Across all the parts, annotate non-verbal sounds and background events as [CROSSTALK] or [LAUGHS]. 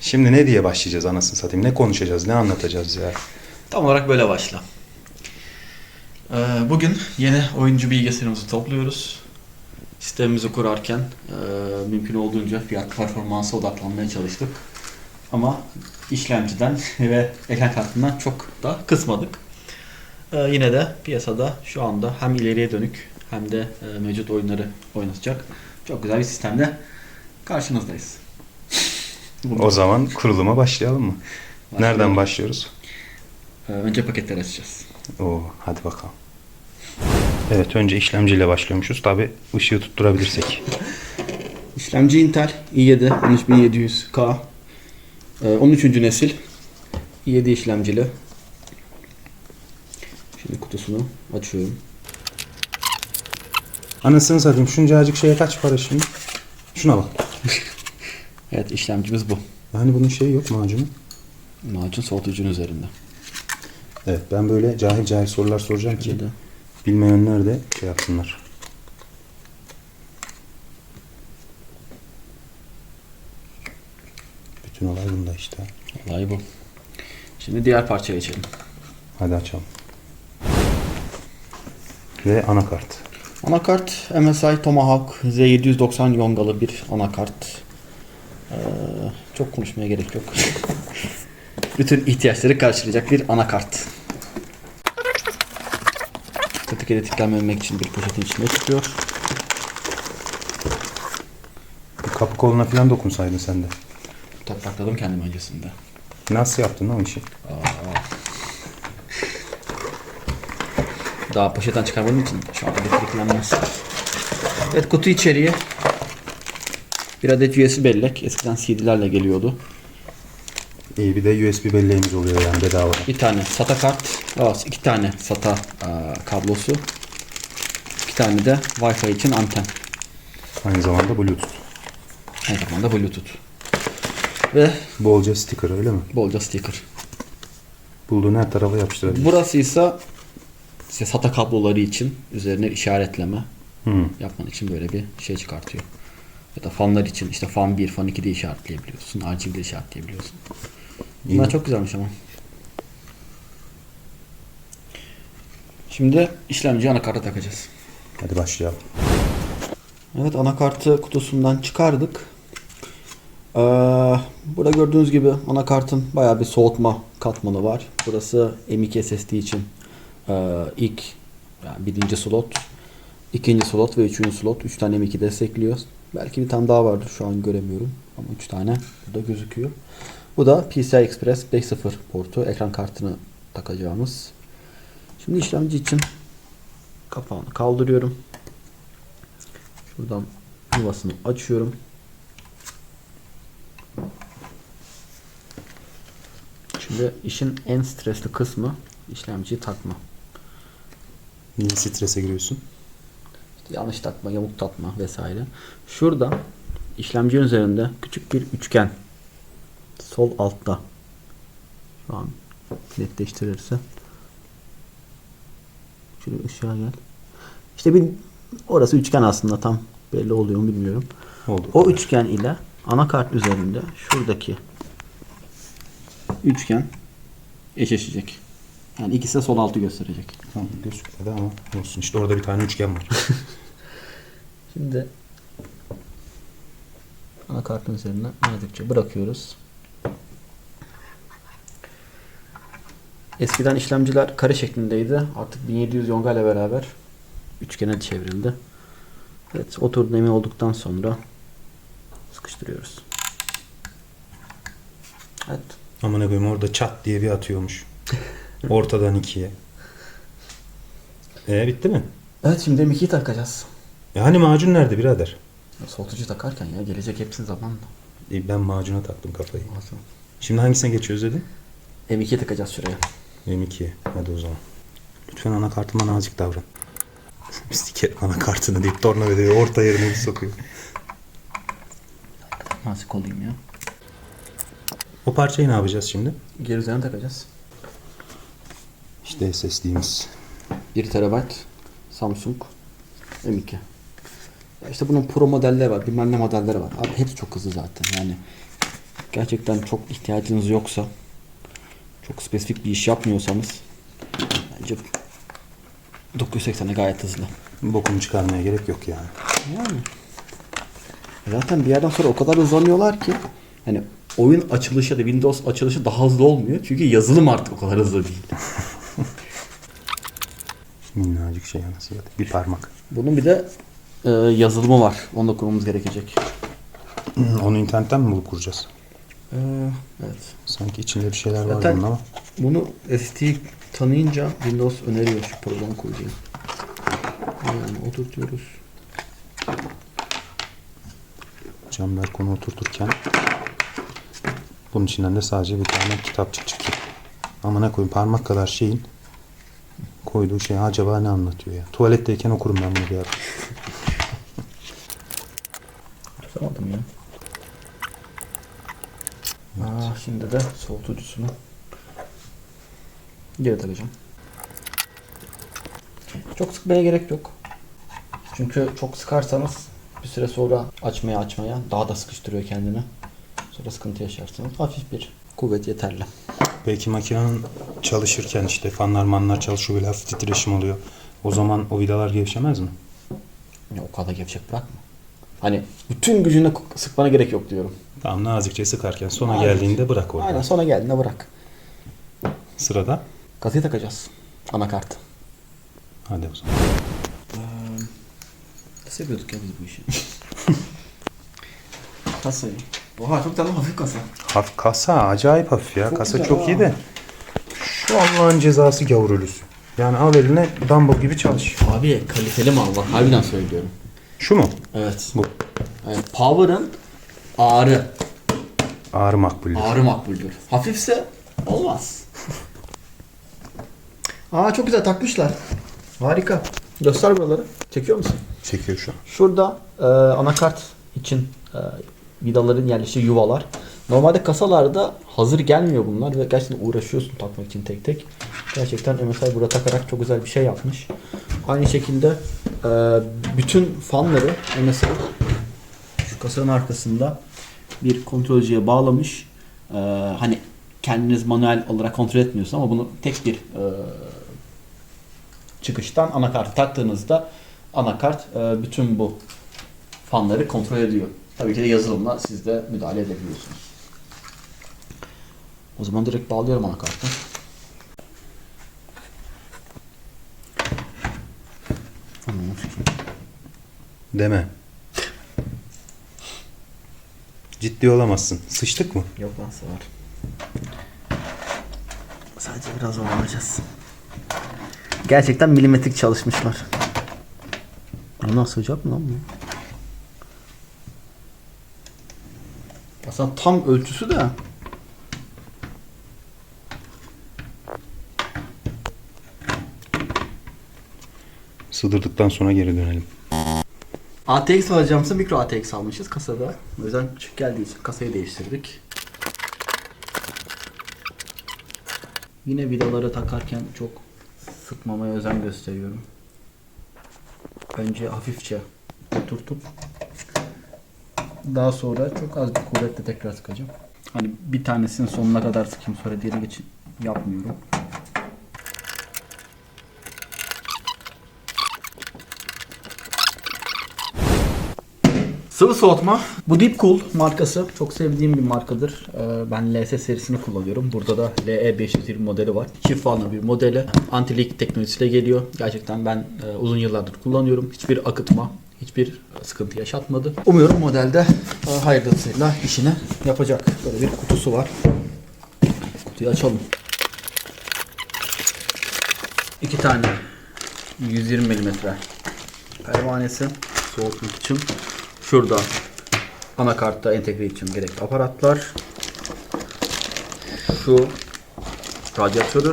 Şimdi ne diye başlayacağız anasını satayım? Ne konuşacağız? Ne anlatacağız ya? Tam olarak böyle başla. Ee, bugün yeni oyuncu bilgisayarımızı topluyoruz. Sistemimizi kurarken e, mümkün olduğunca fiyat performansa odaklanmaya çalıştık. Ama işlemciden [LAUGHS] ve ekran kartından çok da kısmadık. Ee, yine de piyasada şu anda hem ileriye dönük hem de e, mevcut oyunları oynatacak çok güzel bir sistemle karşınızdayız. [LAUGHS] O zaman kuruluma başlayalım mı? Nereden başlıyoruz? Ee, önce paketleri açacağız. Oo, hadi bakalım. Evet önce işlemciyle başlıyormuşuz. Tabi ışığı tutturabilirsek. İşlemci Intel i7 13700K Ee, 13. nesil i7 işlemcili. Şimdi kutusunu açıyorum. Anasını satayım şuncacık şeye kaç para şimdi? Şuna bak. [LAUGHS] Evet işlemcimiz bu. Yani bunun şeyi yok macunu. Macun soğutucunun üzerinde. Evet ben böyle cahil cahil sorular soracağım ki Şöyle. Bilmeyenler de şey yapsınlar. Bütün olay bunda işte. Olay bu. Şimdi diğer parçaya geçelim. Hadi açalım. Ve anakart. Anakart MSI Tomahawk Z790 yongalı bir anakart. Ee, çok konuşmaya gerek yok. [LAUGHS] Bütün ihtiyaçları karşılayacak bir anakart. Statik tetiklenmemek için bir poşetin içinde çıkıyor. Bir kapı koluna falan dokunsaydın sen de. Toprakladım kendim öncesinde. Nasıl yaptın o işi? Daha poşetten çıkarmadığım için şu anda tetiklenmez. Evet kutu içeriği bir adet USB bellek. Eskiden CD'lerle geliyordu. İyi bir de USB belleğimiz oluyor yani bedava. Bir tane SATA kart, aa, iki tane SATA aa, kablosu, iki tane de Wi-Fi için anten. Aynı zamanda Bluetooth. Aynı zamanda Bluetooth. Ve Bolca sticker öyle mi? bolca sticker. Bulduğun her tarafa yapıştırabilirsin. Burası ise işte SATA kabloları için üzerine işaretleme Hmm. yapman için böyle bir şey çıkartıyor. Ya da fanlar için işte fan 1, fan 2 diye işaretleyebiliyorsun. RGB de işaretleyebiliyorsun. Bunlar İyi. çok güzelmiş ama. Şimdi işlemci anakarta takacağız. Hadi başlayalım. Evet anakartı kutusundan çıkardık. Ee, burada gördüğünüz gibi anakartın bayağı bir soğutma katmanı var. Burası M.2 SSD için ee, ilk yani birinci slot, ikinci slot ve üçüncü slot. Üç tane M.2 destekliyor. Belki bir tane daha vardır şu an göremiyorum. Ama üç tane burada gözüküyor. Bu da PCI Express 5.0 portu. Ekran kartını takacağımız. Şimdi işlemci için kapağını kaldırıyorum. Şuradan yuvasını açıyorum. Şimdi işin en stresli kısmı işlemciyi takma. Niye strese giriyorsun? İşte yanlış takma, yamuk takma vesaire. Şurada işlemci üzerinde küçük bir üçgen sol altta şu an netleştirirse şöyle ışığa gel. İşte bir orası üçgen aslında tam belli oluyor mu bilmiyorum. Oldu. O üçgen ile anakart üzerinde şuradaki üçgen eşleşecek. Yani ikisi de sol altı gösterecek. Tamam gözükmedi ama olsun. İşte orada bir tane üçgen var. [LAUGHS] Şimdi anakartın üzerine nazikçe bırakıyoruz. Eskiden işlemciler kare şeklindeydi. Artık 1700 yonga ile beraber üçgene çevrildi. Evet, oturduğuna emin olduktan sonra sıkıştırıyoruz. Evet. Aman koyayım orada çat diye bir atıyormuş. Ortadan ikiye. E bitti mi? Evet şimdi M2'yi takacağız. E hani macun nerede birader? Soğutucu takarken ya gelecek hepsini zamanla. E, ben macuna taktım kafayı. Lazım. Şimdi hangisine geçiyoruz dedin? M2'yi takacağız şuraya. M2'ye. Hadi o zaman. Lütfen anakartıma nazik davran. [LAUGHS] Sikerim anakartını deyip tornavidayı orta yerine bir sokuyor. Nazik olayım ya. O parçayı ne yapacağız şimdi? Geri üzerine takacağız. İşte SSD'miz. 1 TB Samsung M2. Ya İşte bunun pro modelleri var, bilmem ne modelleri var. Abi hepsi çok hızlı zaten. Yani gerçekten çok ihtiyacınız yoksa, çok spesifik bir iş yapmıyorsanız bence 980'e gayet hızlı. Bokunu çıkarmaya gerek yok yani. Yani. Zaten bir yerden sonra o kadar hızlanıyorlar ki hani oyun açılışı da Windows açılışı daha hızlı olmuyor. Çünkü yazılım artık o kadar hızlı değil. [LAUGHS] Minnacık şey satayım. Bir parmak. Bunun bir de e, yazılımı var. Onu da kurmamız gerekecek. Onu internetten mi bulup kuracağız? Ee, evet. Sanki içinde bir şeyler var bunun ama. Bunu SSD'yi tanıyınca Windows öneriyor şu programı kuracağız. Yani oturtuyoruz. Canberk konu oturturken bunun içinden de sadece bir tane kitapçık. Ama ne koyayım parmak kadar şeyin koyduğu şey acaba ne anlatıyor ya? Tuvaletteyken okurum ben bunu bir ara. Tutamadım ya. Aa, şimdi de soğutucusunu geri takacağım. Çok sıkmaya gerek yok. Çünkü çok sıkarsanız bir süre sonra açmaya açmaya daha da sıkıştırıyor kendini. Sonra sıkıntı yaşarsınız. Hafif bir kuvvet yeterli. Belki makinenin çalışırken işte fanlar manlar çalışıyor böyle hafif titreşim oluyor. O zaman o vidalar gevşemez mi? Ya o kadar gevşek bırakma. Hani bütün gücünle sıkmana gerek yok diyorum. Tamam nazikçe sıkarken sona Aynen. geldiğinde bırak orada. Aynen sonra geldiğinde bırak. Sırada Kasayı takacağız. Anakart. hadi o zaman. Nasıl yapıyorduk ya biz bu işi? [LAUGHS] Kasayı. Oha çok tane hafif kasa. Hafif kasa acayip hafif ya. Çok kasa güzel çok ha. iyi de. Şu Allah'ın cezası gavur ölüsü. Yani al eline dumbbell gibi çalış. Abi kaliteli mal bak harbiden söylüyorum. Şu mu? Evet. Bu. evet Power'ın ağrı. Ağrı makbuldür. Ağrı makbuldür. Hafifse olmaz. [LAUGHS] Aa çok güzel takmışlar. Harika. Göster buraları. Çekiyor musun? Çekiyor şu an. Şurada e, anakart için e, vidaların yerleştiği yuvalar. Normalde kasalarda hazır gelmiyor bunlar ve gerçekten uğraşıyorsun takmak için tek tek. Gerçekten MSI burada takarak çok güzel bir şey yapmış. Aynı şekilde bütün fanları MSI şu kasanın arkasında bir kontrolcüye bağlamış. E, hani kendiniz manuel olarak kontrol etmiyorsunuz ama bunu tek bir e, çıkıştan anakartı taktığınızda anakart e, bütün bu fanları kontrol ediyor. Tabii ki de yazılımla siz de müdahale edebiliyorsunuz. O zaman direkt bağlıyorum anakartı. Deme. Ciddi olamazsın. Sıçtık mı? Yok lan var. Sadece biraz zorlanacağız. Gerçekten milimetrik çalışmışlar. Buna sığacak mı lan bu? Aslında tam ölçüsü de Sığdırdıktan sonra geri dönelim. ATX alacağımızda mikro ATX almışız kasada. O yüzden küçük geldiği için kasayı değiştirdik. Yine vidaları takarken çok sıkmamaya özen gösteriyorum. Önce hafifçe oturtup daha sonra çok az bir kuvvetle tekrar sıkacağım. Hani bir tanesinin sonuna kadar sıkayım sonra diğeri geçin yapmıyorum. Sıvı soğutma. Bu Deep Cool markası. Çok sevdiğim bir markadır. Ee, Ben LS serisini kullanıyorum. Burada da LE520 modeli var. Çift fanlı bir modeli. Anti-leak teknolojisiyle geliyor. Gerçekten ben e, uzun yıllardır kullanıyorum. Hiçbir akıtma, hiçbir sıkıntı yaşatmadı. Umuyorum modelde e, hayırlısıyla işini yapacak. Böyle bir kutusu var. Kutuyu açalım. İki tane 120 mm pervanesi soğutmak için. Şurada anakartta entegre için gerekli aparatlar. Şu radyatörü.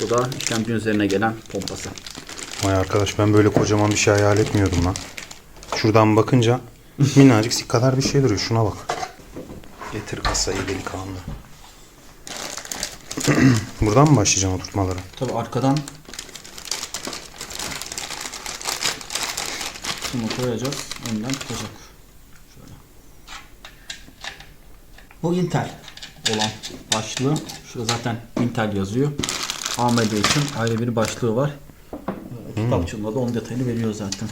Bu da işlemcinin üzerine gelen pompası. Vay arkadaş ben böyle kocaman bir şey hayal etmiyordum lan. Şuradan bakınca [LAUGHS] minnacık sik kadar bir şey duruyor. Şuna bak. Getir kasayı delikanlı. [CLEARS THROAT] Buradan mı başlayacağım oturtmalara? Tabi arkadan bunu koyacağız. Önden tutacak. Şöyle. Bu Intel olan başlığı. Şurada zaten Intel yazıyor. AMD için ayrı bir başlığı var. Ee, Kitapçığında da onun detayını veriyor zaten.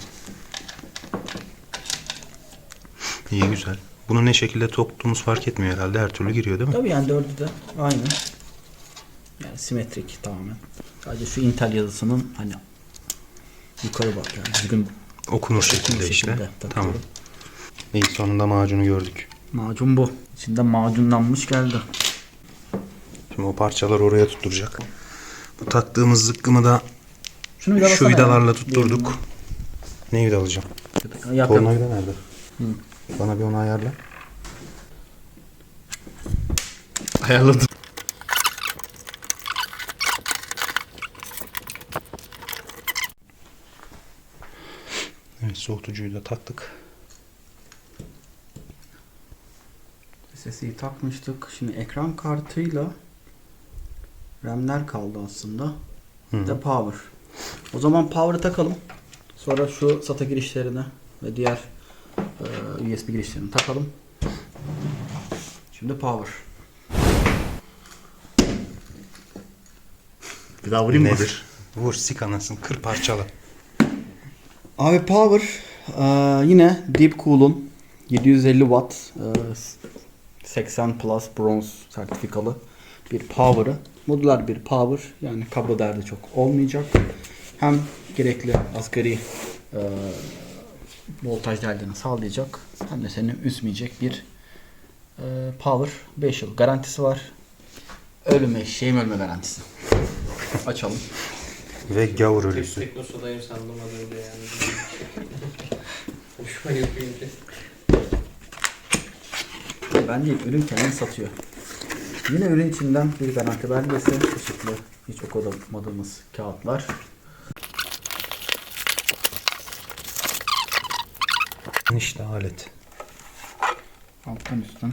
İyi güzel. Bunu ne şekilde soktuğumuz fark etmiyor herhalde. Her türlü giriyor değil mi? Tabii yani dördü de aynı. Yani simetrik tamamen. Sadece şu Intel yazısının hani yukarı bak yani düzgün Okunur şekilde işte. şekilde takıyorum. Tamam. İyi sonunda macunu gördük. Macun bu. İçinde macunlanmış geldi. Şimdi o parçalar oraya tutturacak. Bu taktığımız zıkkımı da Şunu şu vidalarla tutturduk. Ne vida alacağım? Yakın. Tornavida nerede? Bana bir onu ayarla. Ayarladım. Evet soğutucuyu da taktık. SSD'yi takmıştık. Şimdi ekran kartıyla RAM'ler kaldı aslında. Bir de power. O zaman power'ı takalım. Sonra şu SATA girişlerine ve diğer e, USB girişlerini takalım. Şimdi power. Bir daha vurayım mı? Nedir? Vur sik anasını kır parçala. Abi power e, yine Deepcool'un 750 watt e, 80 plus bronze sertifikalı bir power'ı. Modüler bir power yani kablo derdi çok olmayacak. Hem gerekli asgari e, voltaj değerlerini sağlayacak hem de seni üzmeyecek bir e, power 5 yıl garantisi var. Ölüme şeyim ölme garantisi. Açalım. Ve gavur ölüsü. Teknosudayım sandım az önce yani. [LAUGHS] Hoşuma gitmeyince. Ben değil, ürün kendini satıyor. Yine ürün içinden bir garanti belgesi, ışıklı, hiç okumadığımız kağıtlar. İşte alet. Alttan üstten.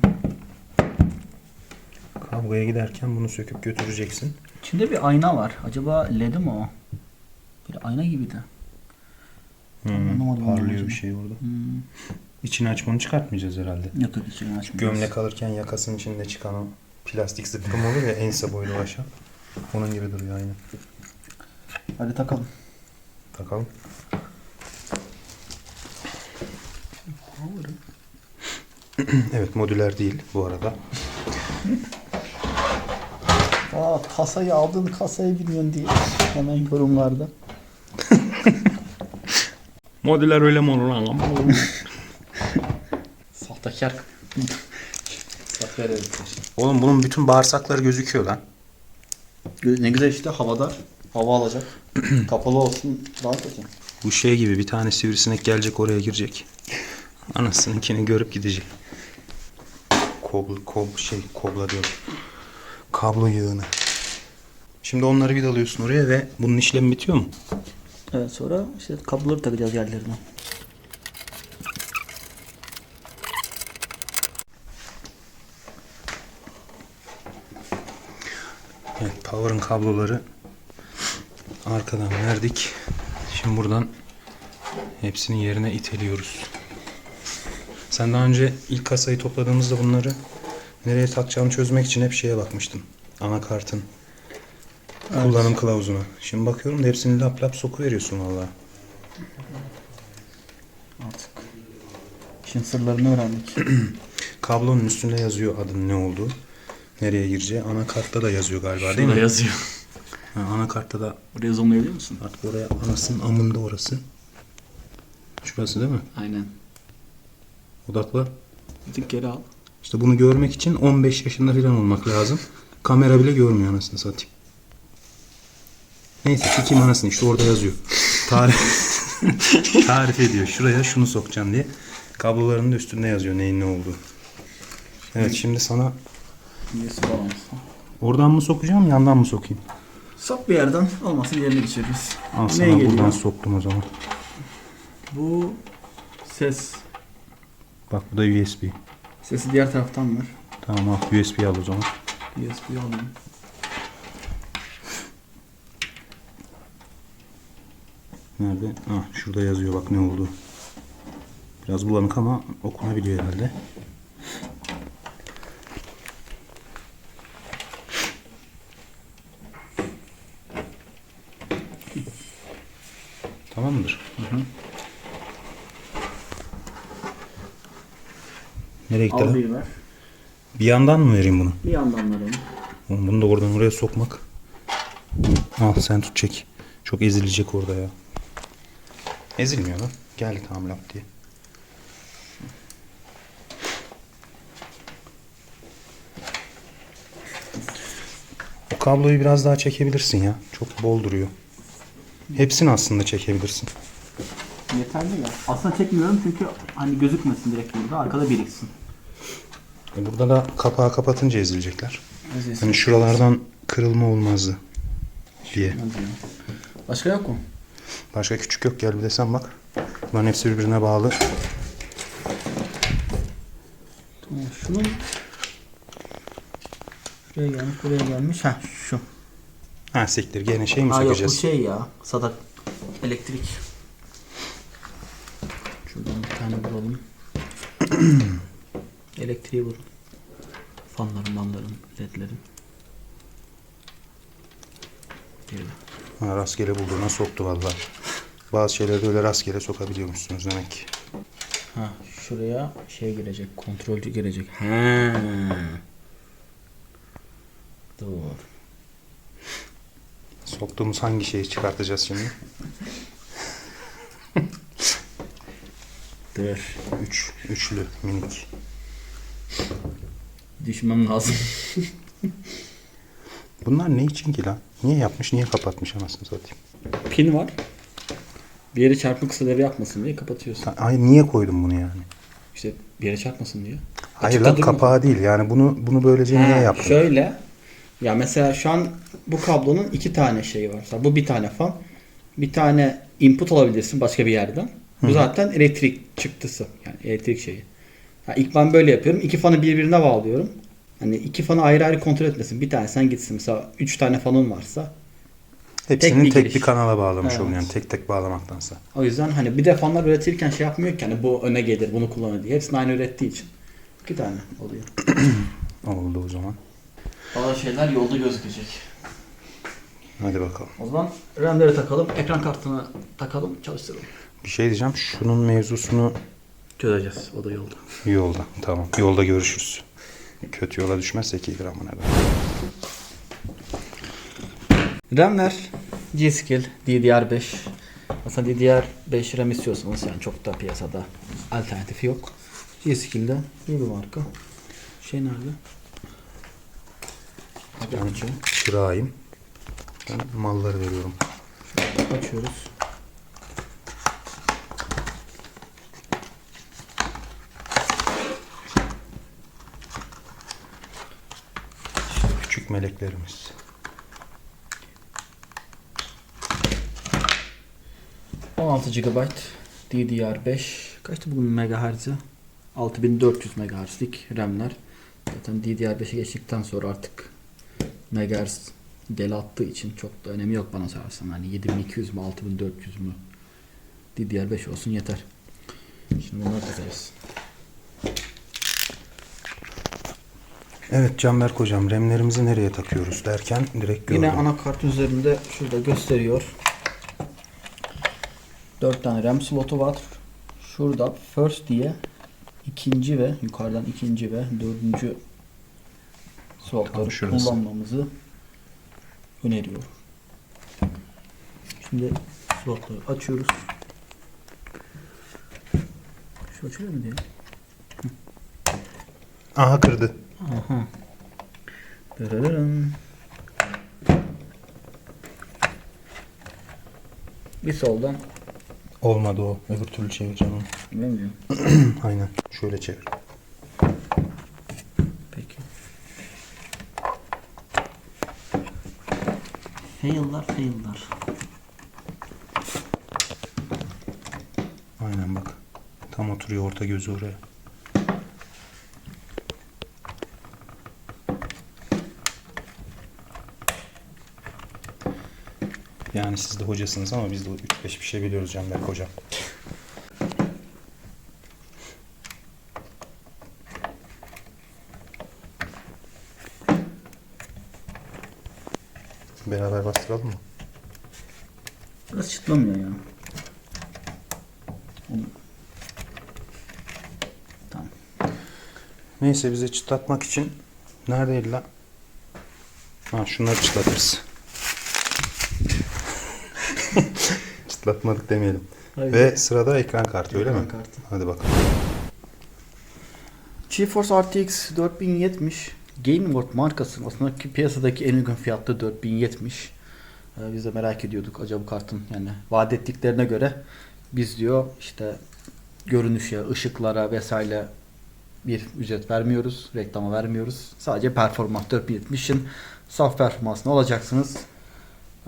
Kavgaya giderken bunu söküp götüreceksin. İçinde bir ayna var. Acaba led mi o? Ayna gibi de. Anlamadım onu parlıyor bir şey orada. Hmm. İçini açmanı çıkartmayacağız herhalde. Yok yok içini açmıyoruz. Gömlek alırken yakasının içinde çıkan o plastik zıkkım olur ya ense boylu aşağı. Onun gibi duruyor aynı. Hadi takalım. Takalım. evet modüler değil bu arada. Aa kasayı aldın kasayı bilmiyorsun diye. Hemen yorumlarda. Modüler öyle mi olur lan? Sahtekar. Sahtekar herifler. Oğlum bunun bütün bağırsakları gözüküyor lan. Ne güzel işte havada. Hava alacak. [CLEARS THROAT] Kapalı olsun daha kötü. Bu şey gibi bir tane sivrisinek gelecek oraya girecek. Anasınınkini görüp gidecek. Kobl, kob, şey kobla diyorum. Kablo yığını. Şimdi onları vidalıyorsun oraya ve bunun işlemi bitiyor mu? Evet sonra işte kabloları takacağız yerlerine. Evet, power'ın kabloları arkadan verdik. Şimdi buradan hepsini yerine iteliyoruz. Sen daha önce ilk kasayı topladığımızda bunları nereye takacağını çözmek için hep şeye bakmıştım. Anakartın kullanım kılavuzuna. Şimdi bakıyorum da hepsini lap lap sokuveriyorsun valla. Artık işin sırlarını öğrendik. [CLEARS THROAT] Kablonun üstünde yazıyor adın ne olduğu. Nereye gireceği. Anakartta da yazıyor galiba değil mi? yazıyor. Ha, anakartta da Buraya zoomlayabiliyor musun? artık oraya anasının amında orası. Şurası değil mi? Aynen. Odakla. Bir tık geri al. İşte bunu görmek için 15 yaşında falan olmak lazım. Kamera bile görmüyor anasını satayım. Neyse sikeyim anasını işte orada yazıyor. Tarif, [LAUGHS] tarif ediyor. Şuraya şunu sokacaksın diye. Kabloların da üstünde yazıyor neyin ne olduğu. Evet şimdi sana oradan mı sokacağım yandan mı sokayım? Sok bir yerden olmazsa diğerine geçiririz. Al Neye sana geliyor? buradan soktum o zaman. Bu ses. Bak bu da USB. Sesi diğer taraftan var. Tamam al USB al o zaman. USB alayım. Nerede? Ah şurada yazıyor bak ne oldu. Biraz bulanık ama okunabiliyor herhalde. Tamamdır. Nereye gitti? Al bir ver. Bir yandan mı vereyim bunu? Bir yandan verelim. Oğlum bunu da oradan oraya sokmak. Al sen tut çek. Çok ezilecek orada ya. Ezilmiyor lan. Geldi tamam lap diye. O kabloyu biraz daha çekebilirsin ya. Çok bol duruyor. Hepsini aslında çekebilirsin. Yeterli ya. Aslında çekmiyorum çünkü hani gözükmesin direkt burada. Arkada biriksin. E Burada da kapağı kapatınca ezilecekler. Hani şuralardan kırılma olmazdı diye. Başka yok mu? Başka küçük yok gel bir de sen bak. Bunların hepsi birbirine bağlı. Tamam, şunun şuraya gelmiş, buraya gelmiş. Ha şu. Ha siktir gene şey mi Aa yok bu şey ya. Sadak elektrik. Şuradan bir tane bulalım. [CLEARS THROAT] Elektriği bulun. Fanların, manların, ledlerin. Böyle. Ha, rastgele bulduğuna soktu vallahi. Bazı şeyleri öyle rastgele sokabiliyormuşsunuz demek ki. Ha şuraya şey girecek, kontrolcü girecek. Ha. Dur. Soktuğumuz hangi şeyi çıkartacağız şimdi? [LAUGHS] Dur. Üç, üçlü minik. Düşünmem lazım. [LAUGHS] Bunlar ne için ki lan? Niye yapmış, niye kapatmış anasını satayım? Pin var. Bir yere çarpma kısaları yapmasın diye kapatıyorsun. Ha, Ay niye koydun bunu yani? İşte bir yere çarpmasın diye. Hayır Açıkta lan durma. kapağı değil yani bunu bunu böylece Ha, niye yaptın? Şöyle. Ya mesela şu an bu kablonun iki tane şeyi var. Mesela bu bir tane fan. Bir tane input alabilirsin başka bir yerden. Bu zaten elektrik çıktısı. Yani elektrik şeyi. Ha, ilk ben böyle yapıyorum. İki fanı birbirine bağlıyorum. Hani iki fanı ayrı ayrı kontrol etmesin. Bir tane sen gitsin. Mesela üç tane fanın varsa. Hepsini tek tek bir bir, giriş. kanala bağlamış Evet. oluyor yani tek tek bağlamaktansa. O yüzden hani bir de fanlar üretirken şey yapmıyor ki hani bu öne gelir bunu kullanır diye. Hepsini aynı ürettiği için. İki tane oluyor. [CLEARS THROAT] Oldu o zaman. Bazı şeyler yolda gözükecek. Hadi bakalım. O zaman RAM'leri takalım, ekran kartını takalım, çalıştıralım. Bir şey diyeceğim. Şunun mevzusunu Çözeceğiz. O da yolda. yolda. Tamam. Yolda görüşürüz. Kötü yola düşmezse 2 gramına da. RAM'ler G-Skill DDR5. Aslında DDR5 RAM istiyorsanız yani çok da piyasada alternatifi yok. G-Skill'de iyi bir marka. Şey nerede? Ben çırağıyım. Ben malları veriyorum. Açıyoruz. Küçük meleklerimiz. ...16 GB DDR5 kaçtı bugün megahertz'i? 6400 MHz'lik RAM'ler. Zaten DDR5'e geçtikten sonra artık megahertz gel attığı için çok da önemi yok bana sorarsan. Hani 7200 mü 6400 mü DDR5 olsun yeter. Şimdi bunları takarız. Evet Canberk hocam remlerimizi nereye takıyoruz derken direkt gördüm. Yine anakart üzerinde şurada gösteriyor. 4 tane RAM slotu var. Şurada first diye ikinci ve yukarıdan ikinci ve dördüncü slotları kullanmamızı öneriyor. Şimdi slotları açıyoruz. Şu açılıyor mu diye? Aha kırdı. Aha. Dırırırın. Bir soldan Olmadı o. Öbür türlü çevireceğim onu. bilmiyorum. [CLEARS THROAT] Aynen. Şöyle çevir. Peki. Fail'lar fail'lar. Aynen bak. Tam oturuyor orta gözü oraya. Yani siz de hocasınız ama biz de 3-5 bir şey biliyoruz Canberk hocam. Beraber bastıralım mı? Biraz çıtlamıyor ya. Tamam. Neyse bize çıtlatmak için neredeydi lan? Ha şunları çıtlatırız. [LAUGHS] Çıtlatmadık demeyelim. Hayır. Ve sırada ekran kartı öyle Ekran mi? kartı. Hadi bakalım. GeForce RTX 4070 Gaming World markasının aslında ki piyasadaki en uygun fiyatlı 4070. Ee, biz de merak ediyorduk acaba bu kartın yani vaat ettiklerine göre biz diyor işte görünüşe, ışıklara vesaire bir ücret vermiyoruz, reklama vermiyoruz. Sadece performans 4070'in saf performansını alacaksınız.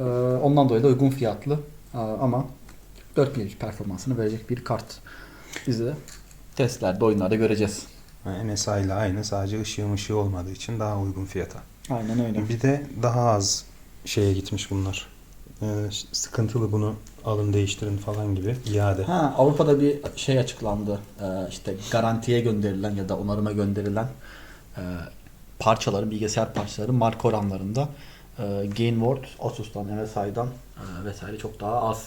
Ee, ondan dolayı da uygun fiyatlı Ee, ama 4070 performansını verecek bir kart. Biz de testlerde, oyunlarda göreceğiz. Yani MSI ile aynı sadece ışığı ışığı olmadığı için daha uygun fiyata. Aynen öyle. Bir de daha az şeye gitmiş bunlar. Ee, sıkıntılı bunu alın değiştirin falan gibi iade. Ha Avrupa'da bir şey açıklandı. Ee, işte garantiye gönderilen ya da onarıma gönderilen e, parçaların, bilgisayar parçaları marka oranlarında e, Gainward, Asus'tan, MSI'dan e, vesaire çok daha az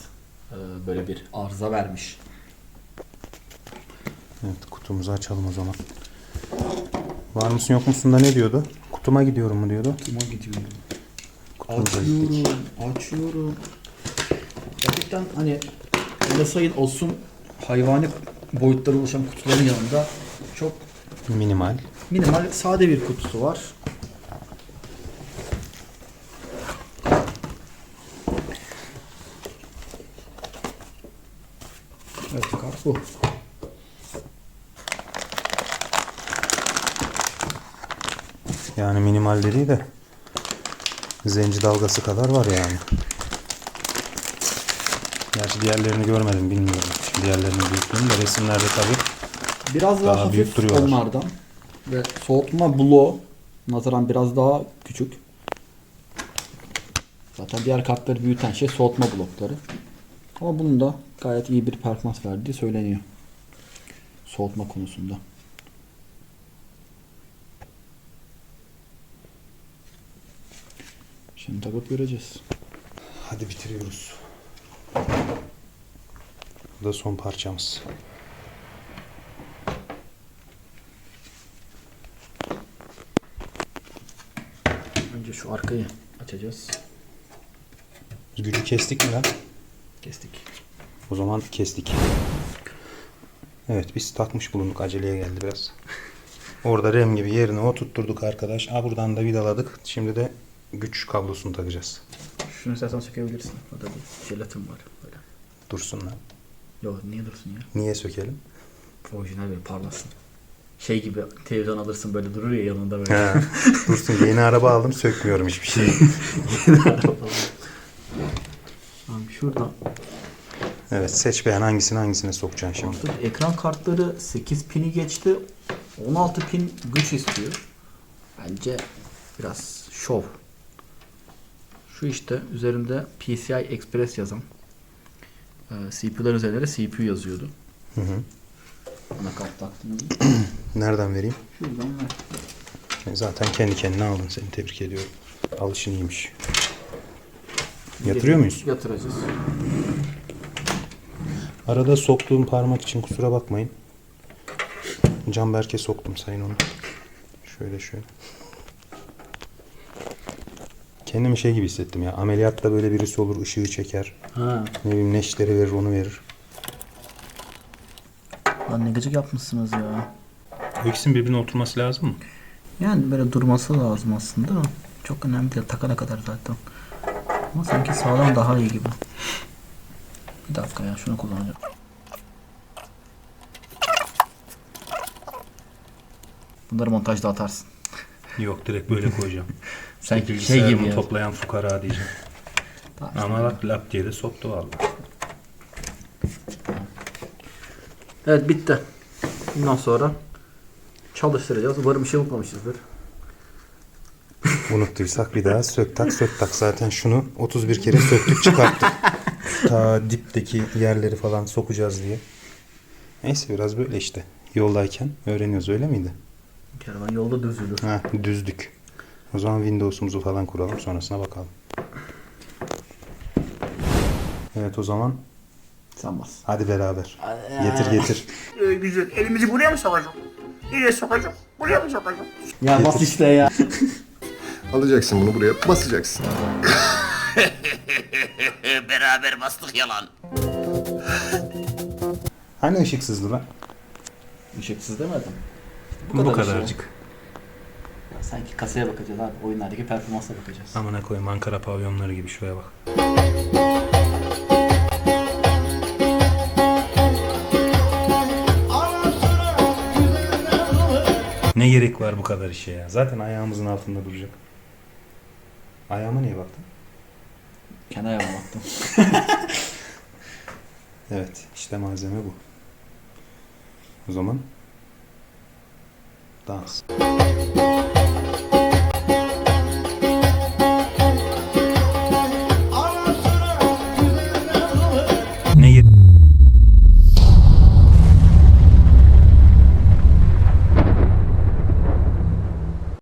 e, böyle bir arıza vermiş. Evet kutumuzu açalım o zaman. Var mısın yok musun da ne diyordu? Kutuma gidiyorum mu diyordu? Kime gidiyorum? Kutumuza gittik. Açıyorum, açıyorum. Gerçekten hani MSI'ın olsun hayvani boyutlara ulaşan kutuların yanında çok Minimal. Minimal sade bir kutusu var. Evet kart bu. Yani minimal dediği de zenci dalgası kadar var yani. Gerçi diğerlerini görmedim bilmiyorum. Şimdi diğerlerinin büyüklüğünü de resimlerde tabii Biraz daha, Daha büyük duruyorlar. onlardan. Ve soğutma bloğu nazaran biraz daha küçük. Zaten diğer kartları büyüten şey soğutma blokları. Ama bunun da gayet iyi bir performans verdiği söyleniyor. Soğutma konusunda. Şimdi takıp göreceğiz. Hadi bitiriyoruz. Bu da son parçamız. Önce şu arkayı açacağız. Gücü kestik mi lan? Kestik. O zaman kestik. Evet biz takmış bulunduk. Aceleye geldi biraz. Orada rem gibi yerine oturtturduk arkadaş. Ha buradan da vidaladık. Şimdi de güç kablosunu takacağız. Şunu istersen sökebilirsin. Orada bir jelatin var. Böyle. Dursun lan. Yok niye dursun ya? Niye sökelim? Orijinal böyle parlasın. Şey gibi televizyon alırsın böyle durur ya yanında böyle. He, Dursun yeni araba aldım sökmüyorum hiçbir şey. [LAUGHS] [LAUGHS] Abi şuradan. Evet seç beğen hangisini hangisine sokacaksın şimdi. Artık ekran kartları 8 pini geçti. 16 pin güç istiyor. Bence biraz şov. Şu işte üzerinde PCI Express yazan. Ee, CPU'ların üzerinde CPU yazıyordu. Hı hı. Anakart taktım. [CLEARS THROAT] Nereden vereyim? Şuradan ver. E, Zaten kendi kendine aldın seni tebrik ediyorum. Alışın iyiymiş. Yatırıyor muyuz? Yatıracağız. Arada soktuğum parmak için kusura bakmayın. Canberk'e soktum sayın onu. Şöyle şöyle. Kendimi şey gibi hissettim ya. Ameliyatta böyle birisi olur ışığı çeker. Ha. Ne bileyim neşteri verir onu verir. Lan ne gıcık yapmışsınız ya. O ikisinin birbirine oturması lazım mı? Yani böyle durması lazım aslında. Çok önemli değil. Takana kadar zaten. Ama sanki sağlam daha iyi gibi. Bir dakika ya şunu kullanacağım. Bunları montajda atarsın. Yok direkt böyle koyacağım. [LAUGHS] Sanki şey gibi ya. toplayan fukara diyeceğim. Tamam, Ama bak lap diye de soktu vallahi. Evet bitti. Bundan sonra çalıştıracağız. Umarım bir şey unutmamışızdır. Unuttuysak bir daha sök tak sök tak. Zaten şunu 31 kere söktük çıkarttık. [LAUGHS] Ta dipteki yerleri falan sokacağız diye. Neyse biraz böyle işte. Yoldayken öğreniyoruz öyle miydi? Kervan yolda düzülür. Ha düzdük. O zaman Windows'umuzu falan kuralım sonrasına bakalım. Evet o zaman Sen bas. hadi beraber. Getir getir. [LAUGHS] Ee, güzel. Elimizi buraya mı sokacağım? Nereye sokacağım? Buraya mı sokacağım? Ya bas işte ya. [LAUGHS] Alacaksın bunu buraya basacaksın. [LAUGHS] Beraber bastık yalan. Hani ışıksızdı lan? Işıksız demedim. Bu, kadar kadarcık. Ya Sanki kasaya bakacağız abi. Oyunlardaki performansa bakacağız. Amına koyayım Ankara pavyonları gibi şuraya bak. Ne gerek var bu kadar işe ya? Zaten ayağımızın altında duracak. Ayağıma niye baktın? Kendi ayağıma baktım. [LAUGHS] Evet, işte malzeme bu. O zaman dans.